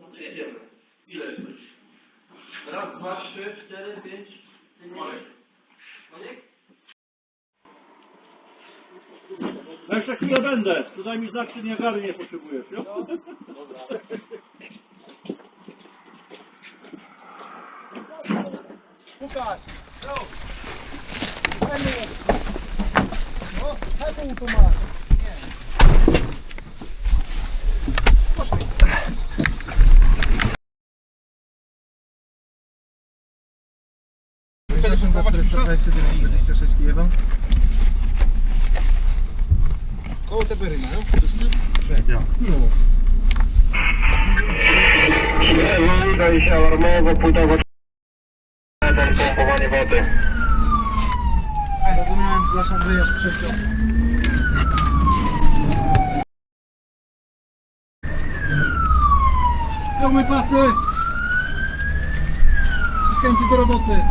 No to jedziemy. Ile jesteś? Raz, dwa, trzy, cztery, pięć. Marek. Maniek? Ja jeszcze chwilę będę. Tutaj mi znak, czy Niagary nie potrzebujesz, jo? Łukasz! No! No, taką tu masz. Nie. Telefon do 429 26 Kijewa. Koło te bery mają? Wszyscy? No. Udaje się alarmowo, płytowo. Tam pompowanie wody. Rozumiałem, zgłaszam wyjazd przeciąg. Pełny pasy! Chęci do roboty.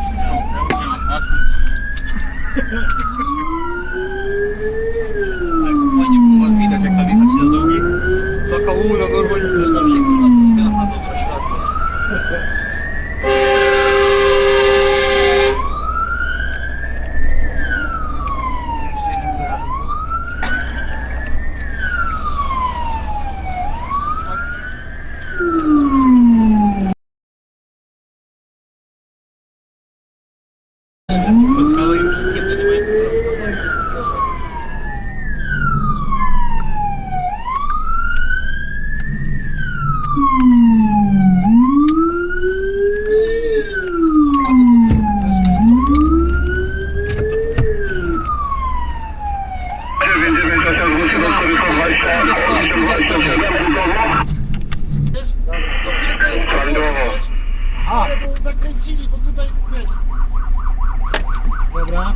Fajnie było widać, jak tam jechać na drogi. To koło no gorwo nie też lepsze kurwa. Na dobro światło. Spotkały im wszystkie te nie mają Dziewięć, dziewięć, osiem, zgłosi do 427 budowo. To piękne jest Prawidłowo. Ale bo zakręcili, bo tutaj wiesz. Dobra.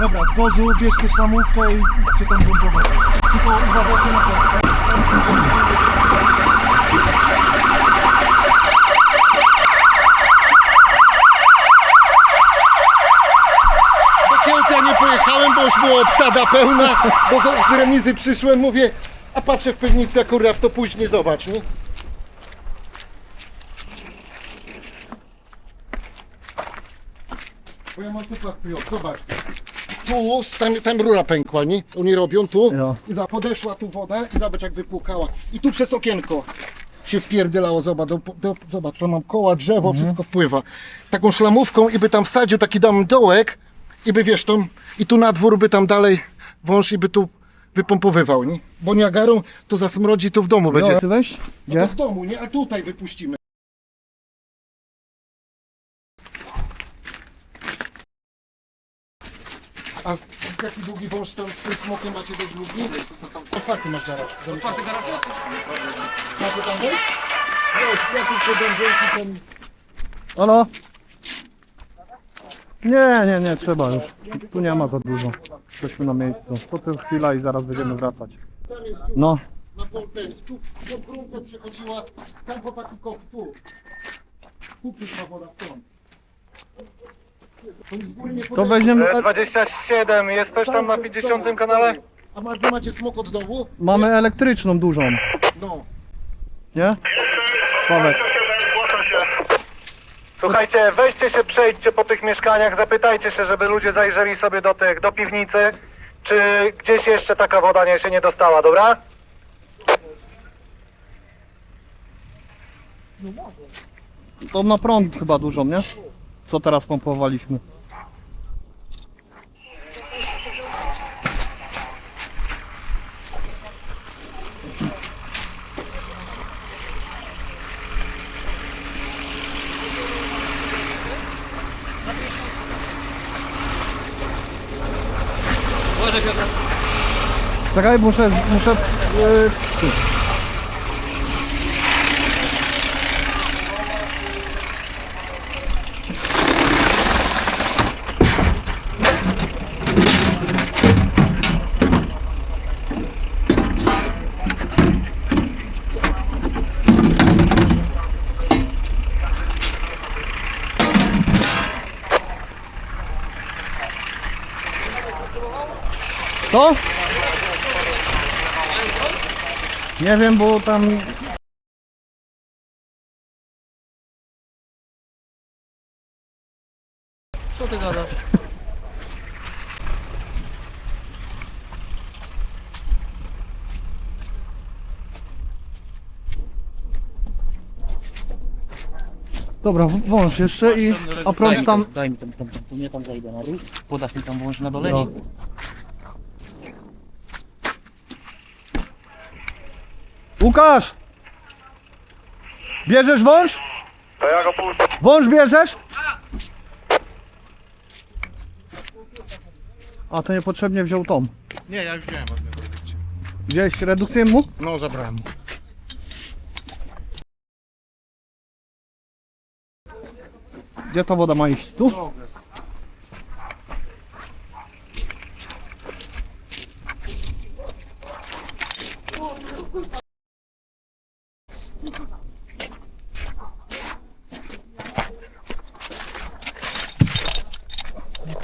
Dobra, wozu bierzcie szlamówkę i idźcie tam pompować. Tylko uważajcie na to. Do Kiełpia nie pojechałem, bo już była obsada pełna, bo z- remizy przyszłem, mówię, a patrzę w piwnicy, akurat to później zobacz, nie? Bo ja mam tu pakują, zobacz. Tu, tam, tam rura pękła, nie? Oni robią tu i za, podeszła tu woda i zobacz jak wypłukała. I tu przez okienko się wpierdylało, zobacz, do, do, zobacz, tam mam koła, drzewo, wszystko wpływa. Taką szlamówką i by tam wsadził taki dam dołek i by wiesz tam, i tu na dwór by tam dalej wąż i by tu wypompowywał, nie? Bo Niagarą to zasmrodzi tu w domu będzie. Chcę wejść? No to z domu, nie? A tutaj wypuścimy. A z, jaki długi wąż tam z tym smokiem macie dość długi? Otwarty masz garaż. Otwarty garaż jest? Macie tam wejść? Weź, ja tu podążę i tam... Halo? Nie, nie, nie, trzeba już. Tu nie ma za dużo. Jesteśmy na miejscu. To tylko chwila i zaraz będziemy wracać. Tam jest dziura No, na polter. I tu pod gruntem przechodziła, tam chłopaki kop, tu. Tu przyszła woda nie to weźmiemy... E, 27, jest też tam na 50 kanale? A masz, macie smok od dołu? Mamy elektryczną dużą, No. nie? Sławek. Słuchajcie, weźcie się, przejdźcie po tych mieszkaniach, zapytajcie się, żeby ludzie zajrzeli sobie do tych, do piwnicy, czy gdzieś jeszcze taka woda nie się nie dostała, dobra? To na prąd chyba dużą, nie? Co teraz pompowaliśmy. Czekaj, muszę... muszę... Yy, Co? Nie wiem, bo tam Co ty gadasz? Dobra, w- wąż jeszcze i a prąd tam. Daj mi tam, tam, tam, tu mnie tam zajdę na. Podasz mi tam włącz na dole. No. Łukasz! Bierzesz wąż? To ja go puszczę. Wąż bierzesz? A to niepotrzebnie wziął Tom. Nie, ja już wziąłem od niego. Gdzieś redukcję mu? No, zabrałem. Gdzie ta woda ma iść? Tu?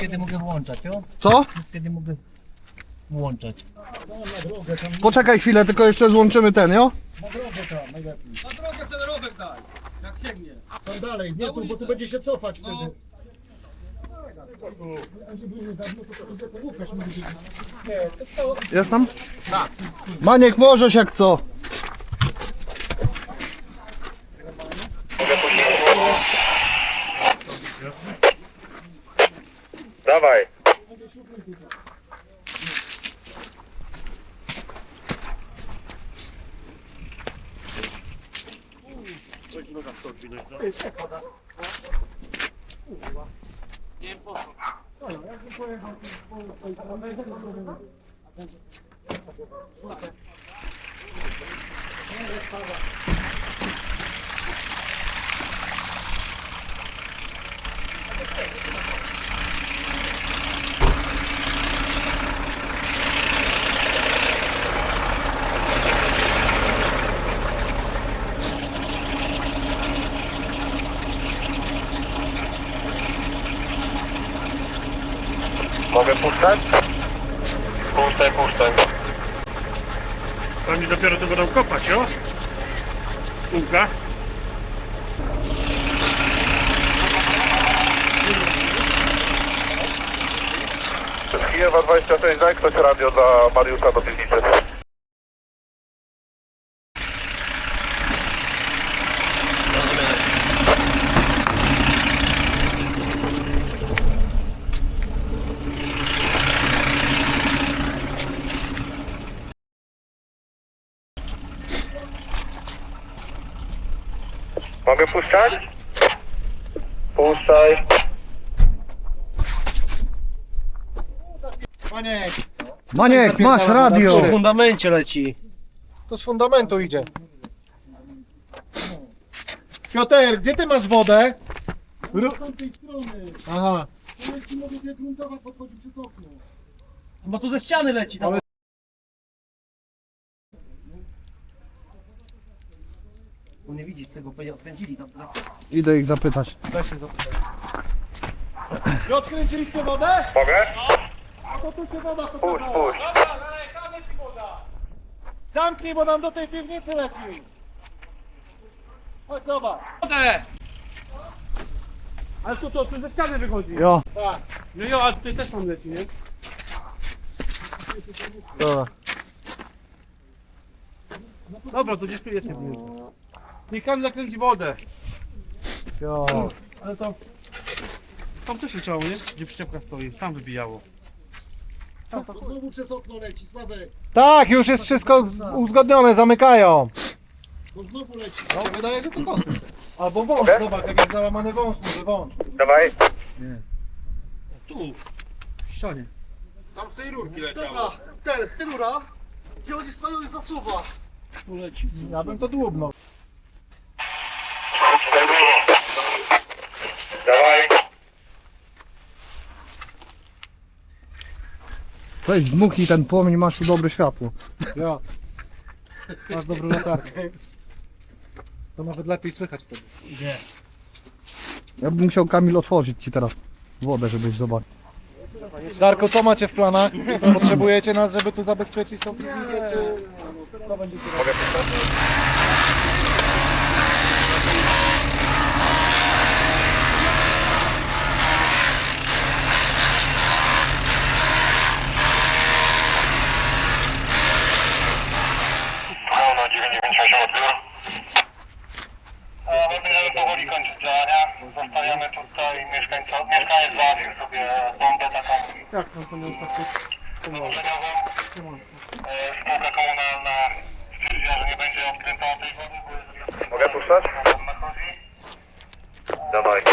Kiedy mogę włączać, o? Co? Kiedy mogę włączać? Poczekaj chwilę, tylko jeszcze złączymy ten, jo? Na drogę ten rower daj, jak sięgnie. Tam dalej, nie tu, bo tu będzie się cofać wtedy. Jest tam? Tak. Maniek, możesz jak co? Dawaj. Mogę puszczać? Puszczaj, puszczaj. Oni dopiero to będą kopać, o? Łuka. Z Kijewa 26, daj ktoś radio dla Mariusza do piwnicy. Mogę puszczać? Puszczaj. Maniek, masz radio. fundamencie leci. To z fundamentu idzie. Piotr, gdzie ty masz wodę? Z tamtej strony. Aha. To jest ci mówię, gruntowa podchodzi przez okno. Bo tu ze ściany leci. Tam. On nie widzi z tego, pewnie odkręcili tam. Idę ich zapytać. Nie odkręciliście wodę? Mogę? A to tu się woda Puść, pokazała. puść. Zamknij, bo nam do tej piwnicy leci. Chodź zobacz. Ale tu to tu ze ściany wychodzi. Jo. Tak. No jo, a tutaj też mam leci, nie? Dobra. Dobra, to gdzieś tu jest nie. Niech Kamil zakręci wodę. Jo. Ale to... Tam też leciało, nie? Gdzie przyczepka stoi, tam wybijało. To znowu przez okno leci, Sławek. Tak, już jest wszystko uzgodnione, zamykają. To znowu leci. No, wydaje, że to kosy. Albo wąż, Mogę? zobacz, jak jest załamany wąż, może wąż. Dawaj. Tu, w ścianie. Tam z tej rurki leciało. Dobra, ten, rura, gdzie oni stoją i zasuwa. Tu leci. Ja bym to dłubnął. Dawaj. Weź dmuchnij ten płomień, masz tu dobre światło. Ja. Masz dobrą latarkę. To nawet lepiej słychać wtedy. Ja bym musiał Kamil otworzyć ci teraz wodę, żebyś zobaczył. Darko, co macie w planach? Potrzebujecie nas, żeby tu zabezpieczyć tą piwnicę, czy... Co będziecie robić? Pełno 998 odbiór. My będziemy powoli kończyć działania. Zostawiamy tutaj mieszkańców. Mieszkaniec załatwił sobie bombę taką Jak no to nie tak wyburzeniową. E, Spółka komunalna stwierdziła, że nie będzie odkręcała tej wody, bo jest Mogę puszczać? Dawaj. Dzisiaj,